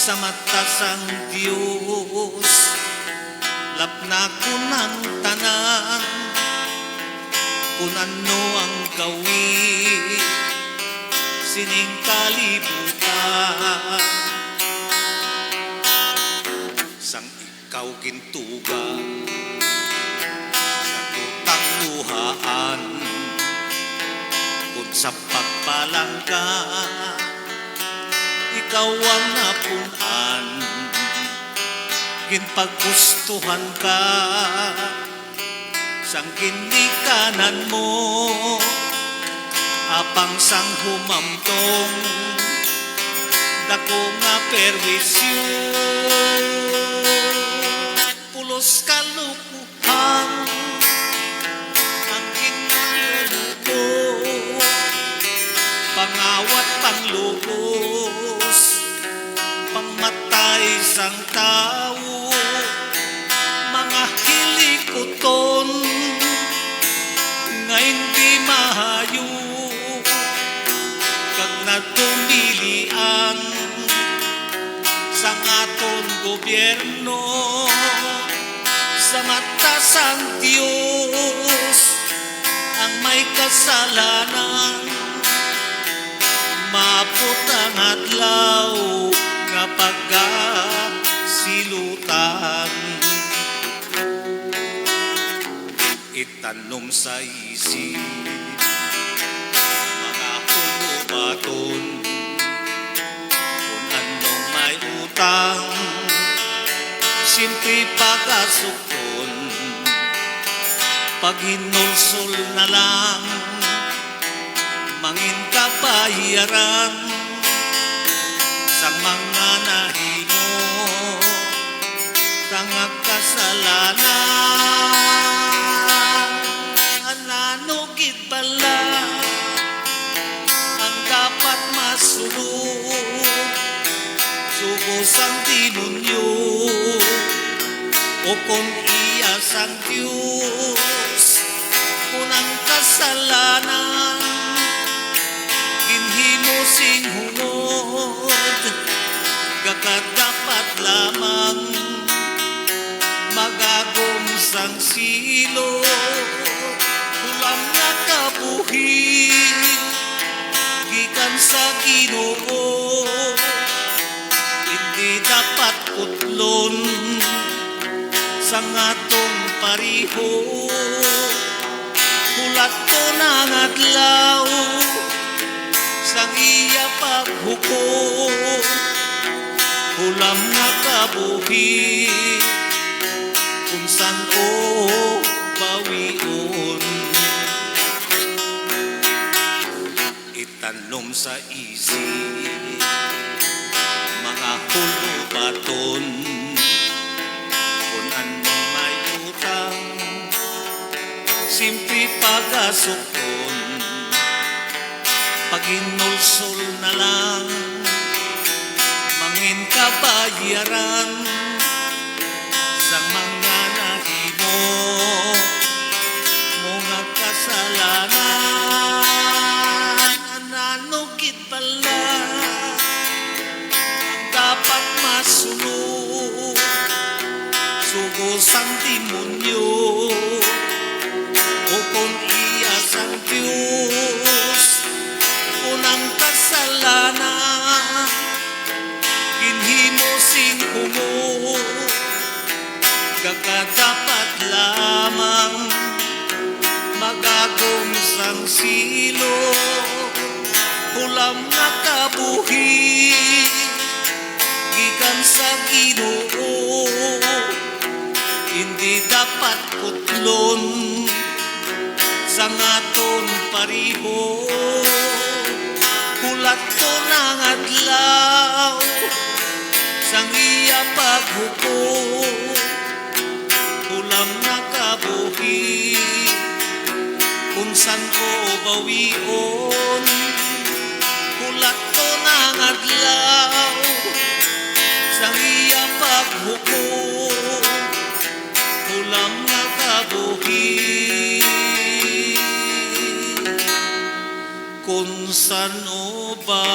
Sa mata sang Diyos. Lapna ko ng tanan Kung ano ang gawin. Sining kalibutan. Sang ikaw gintugang sa tutang luhaan. Kung sa pagpalang ka ikaw ang napunan ginpaggustuhan ka sang ginikanan mo apang sang humamtong dako nga perwisyo. Pulos kalukuhan ang ginagawa pangawat panglubos pangmatay sang tao mga hilikuton nga hindi mahayo. Kag natumilian sa aton gobyerno sa mata sang Diyos ang may kasalanan maabot ang adlaw nga pagkasilutan. Itanom sa isip mga hulubaton kung anong may utang simple pagkasukon pag hinulsol na lang mangin kabayaran mga nahimo tangag kasalanan. Ananugid bala ang dapat masunod Sugos ang demonyo O kung iya sang Diyos Unang kasalanan Ginhimo sing Gakadapat lamang Magagom sang silo Hulam na kabuhi Gikan sa ginoo. Hindi dapat utlon sa atong pariho. Hulat ko ng adlaw sa iya paghukom hulam nga kabuhi kung san ko bawion itanom sa isip mga hulubaton kung anong may utang simple pagasukon. Paginulsol na lang mangin kabayaran sa mga nahimo. Mga kasalanan nanugid pala. Ang dapat masunod Sugos ang demonyo Magagom sang silo Hulam na kabuhi gikan sa Ginoo. Hindi dapat kutlon sa aton pariho. Hulat ko ng adlaw sang iya paghukom. Hulam na kabuhi kung saan ko bawion Kulat to ng adlaw Sa iya paghuko Kulam na kabuhi Kung saan o ba